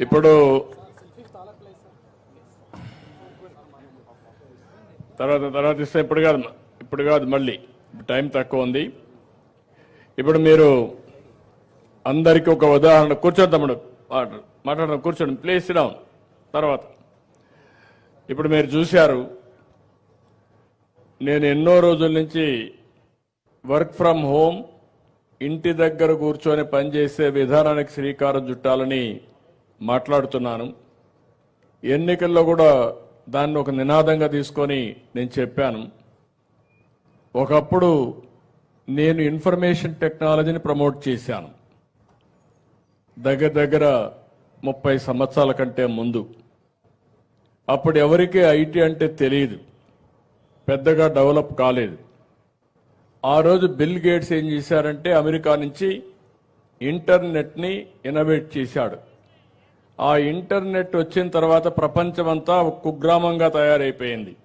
ఇప్పుడు తర్వాత తర్వాత ఇస్తే ఇప్పుడు కాదు ఇప్పుడు కాదు మళ్ళీ. టైం తక్కువ ఉంది. ఇప్పుడు మీరు అందరికీ ఒక ఉదాహరణ కూర్చోండి తమ్ముడు. మాట్లాడడం కూర్చోండి. ప్లేస్ డౌన్ తర్వాత. ఇప్పుడు మీరు చూశారు నేను ఎన్నో రోజుల నుంచి వర్క్ ఫ్రమ్ హోమ్ ఇంటి దగ్గర కూర్చొని పనిచేసే విధానానికి శ్రీకారం చుట్టాలని మాట్లాడుతున్నాను. ఎన్నికల్లో కూడా దాన్ని ఒక నినాదంగా తీసుకొని నేను చెప్పాను. ఒకప్పుడు నేను ఇన్ఫర్మేషన్ టెక్నాలజీని ప్రమోట్ చేశాను. దగ్గర దగ్గర ముప్పై సంవత్సరాల కంటే ముందు. అప్పుడు ఎవరికి ఐటీ అంటే తెలియదు. పెద్దగా డెవలప్ కాలేదు. ఆ రోజు బిల్ గేట్స్ ఏం చేశారంటే అమెరికా నుంచి ఇంటర్నెట్ని ఇన్నోవేట్ చేశాడు. ఆ ఇంటర్నెట్ వచ్చిన తర్వాత ప్రపంచమంతా ఒక కుగ్రామంగా తయారైపోయింది.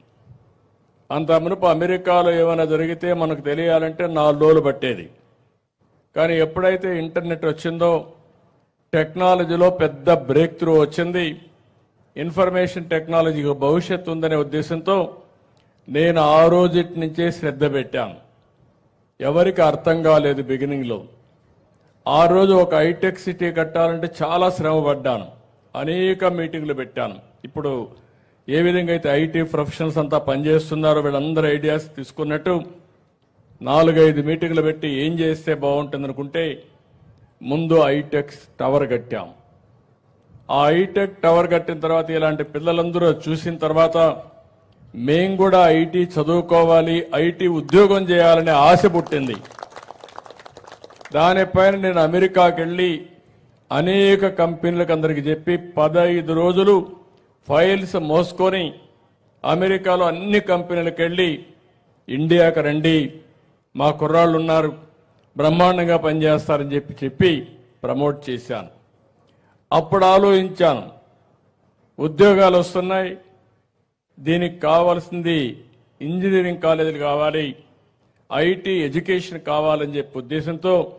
అంత మునుపు అమెరికాలో ఏమైనా జరిగితే మనకు తెలియాలంటే నాలుగు రోజులు పట్టేది. కానీ ఎప్పుడైతే ఇంటర్నెట్ వచ్చిందో టెక్నాలజీలో పెద్ద బ్రేక్ త్రూ వచ్చింది. ఇన్ఫర్మేషన్ టెక్నాలజీకి భవిష్యత్తు ఉందనే ఉద్దేశంతో నేను ఆ రోజుటి నుంచే శ్రద్ధ పెట్టాను. ఎవరికి అర్థం కాలేదు బిగినింగ్లో ఆ రోజు ఒక హైటెక్ సిటీ కట్టాలంటే చాలా శ్రమ పడ్డాను అనేక మీటింగ్లు పెట్టాను. ఇప్పుడు ఏ విధంగా అయితే ఐటీ ప్రొఫెషనల్స్ అంతా పనిచేస్తున్నారో వీళ్ళందరూ ఐడియాస్ తీసుకున్నట్టు నాలుగైదు మీటింగ్లు పెట్టి ఏం చేస్తే బాగుంటుంది అనుకుంటే ముందు ఐటెక్స్ టవర్ కట్టాం. ఆ ఐటెక్ టవర్ కట్టిన తర్వాత ఇలాంటి పిల్లలందరూ చూసిన తర్వాత మేం కూడా ఐటీ చదువుకోవాలి ఐటీ ఉద్యోగం చేయాలనే ఆశ పుట్టింది. దానిపైన నేను అమెరికాకి వెళ్ళి అనేక కంపెనీలకు అందరికి చెప్పి పదహైదు రోజులు ఫైల్స్ మోసుకొని అమెరికాలో అన్ని కంపెనీలకు వెళ్ళి ఇండియాకి రండి. మా కుర్రాళ్ళు ఉన్నారు బ్రహ్మాండంగా పనిచేస్తారని చెప్పి చెప్పి ప్రమోట్ చేశాను. అప్పుడు ఆలోచించాను. ఉద్యోగాలు వస్తున్నాయి. దీనికి కావాల్సింది ఇంజనీరింగ్ కాలేజీలు కావాలి. ఐటీ ఎడ్యుకేషన్ కావాలని చెప్పి ఉద్దేశంతో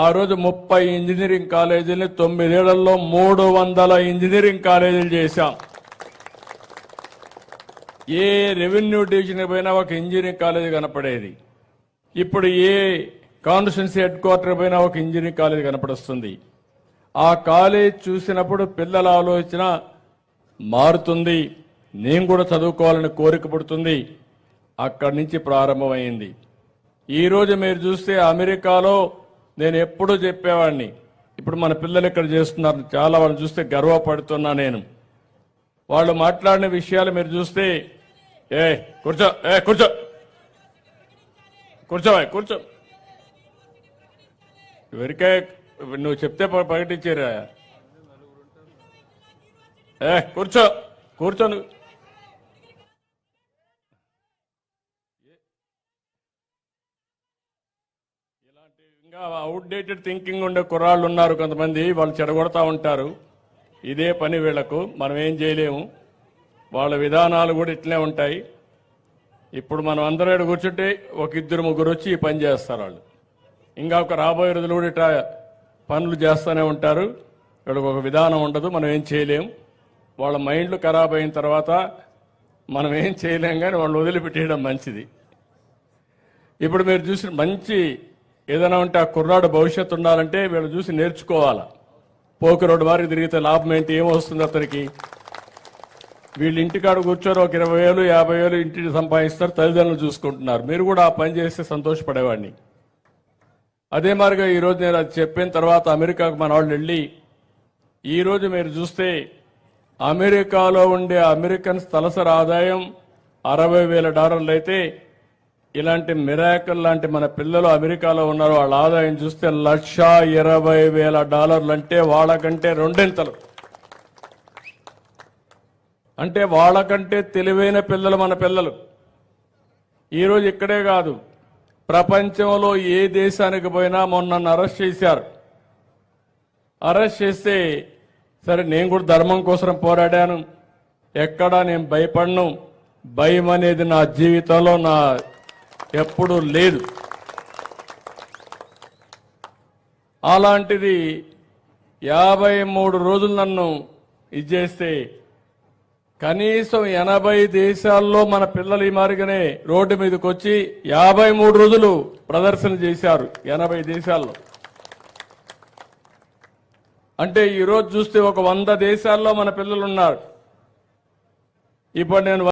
ఆ రోజు ముప్పై ఇంజనీరింగ్ కాలేజీని తొమ్మిదేళ్ళలో మూడు వందల ఇంజనీరింగ్ కాలేజీలు చేశాం. ఏ రెవెన్యూ డివిజన్ పోయినా ఒక ఇంజనీరింగ్ కాలేజీ కనపడేది. ఇప్పుడు ఏ కాన్స్టిట్యున్సీ హెడ్ క్వార్టర్ పోయినా ఒక ఇంజనీరింగ్ కాలేజీ కనపడుస్తుంది. ఆ కాలేజ్ చూసినప్పుడు పిల్లల ఆలోచన మారుతుంది. నేను కూడా చదువుకోవాలని కోరిక పుడుతుంది. అక్కడి నుంచి ప్రారంభమైంది. ఈ రోజు మీరు చూస్తే అమెరికాలో నేను ఎప్పుడూ చెప్పేవాడిని. ఇప్పుడు మన పిల్లలు ఇక్కడ చేస్తున్నారు. చాలా వాళ్ళు చూస్తే గర్వపడుతున్నా నేను. వాళ్ళు మాట్లాడిన విషయాలు మీరు చూస్తే ఏ కూర్చో ఏ కూర్చో. కూర్చోవా కూర్చో. ఎవరికే నువ్వు చెప్తే ప్రకటించారా. ఏ కూర్చో కూర్చో నువ్వు. ఇంకా అవుట్డేటెడ్ థింకింగ్ ఉండే కుర్రాళ్ళు ఉన్నారు కొంతమంది వాళ్ళు చెడగొడతా ఉంటారు. ఇదే పని వీళ్ళకు మనం ఏం చేయలేము. వాళ్ళ విధానాలు కూడా ఇట్లే ఉంటాయి. ఇప్పుడు మనం అందరూ కూర్చుంటే ఒక ఇద్దరు ముగ్గురు వచ్చి ఈ పని చేస్తారు వాళ్ళు. ఇంకా ఒక రాబోయే రోజులు కూడా ఇట్లా పనులు చేస్తూనే ఉంటారు. వీళ్ళకి ఒక విధానం ఉండదు మనం ఏం చేయలేం. వాళ్ళ మైండ్లు ఖరాబ్ అయిన తర్వాత మనం ఏం చేయలేం కానీ వాళ్ళు వదిలిపెట్టేయడం మంచిది. ఇప్పుడు మీరు చూసిన మంచి ఏదైనా ఉంటే ఆ కుర్రాడు భవిష్యత్తు ఉండాలంటే వీళ్ళు చూసి నేర్చుకోవాలా? పోకి రోడ్డు వారికి తిరిగితే లాభం ఏంటి? ఏమొస్తుంది అతనికి? వీళ్ళు ఇంటికాడ కూర్చొని ఒక ఇరవై వేలు యాభై వేలు ఇంటిని సంపాదిస్తారు తల్లిదండ్రులు చూసుకుంటున్నారు. మీరు కూడా ఆ పని చేస్తే సంతోషపడేవాడిని. అదే మాదిరిగా ఈరోజు నేను అది చెప్పిన తర్వాత అమెరికాకు మన వాళ్ళు వెళ్ళి ఈరోజు మీరు చూస్తే అమెరికాలో ఉండే అమెరికన్స్ తలసరి ఆదాయం అరవై వేల డాలర్లు అయితే ఇలాంటి మిరాకల్ లాంటి మన పిల్లలు అమెరికాలో ఉన్నారు వాళ్ళ ఆదాయం చూస్తే లక్ష ఇరవై వేల డాలర్లు అంటే వాళ్ళకంటే రెండింతలు. అంటే వాళ్ళకంటే తెలివైన పిల్లలు మన పిల్లలు. ఈరోజు ఇక్కడే కాదు ప్రపంచంలో ఏ దేశానికి పోయినా మొన్న నన్ను అరెస్ట్ చేశారు. అరెస్ట్ చేస్తే సరే నేను కూడా ధర్మం కోసం పోరాడాను. ఎక్కడా నేను భయపడను. భయం అనేది నా జీవితంలో నా ఎప్పుడూ లేదు. అలాంటిది యాభై మూడు రోజులు నన్ను ఇది చేస్తే కనీసం ఎనభై దేశాల్లో మన పిల్లలు ఈ మారిగానే రోడ్డు మీదకి వచ్చి యాభై మూడు రోజులు ప్రదర్శన చేశారు ఎనభై దేశాల్లో. అంటే ఈ రోజు చూస్తే ఒక వంద దేశాల్లో మన పిల్లలు ఉన్నారు. ఇప్పుడు నేను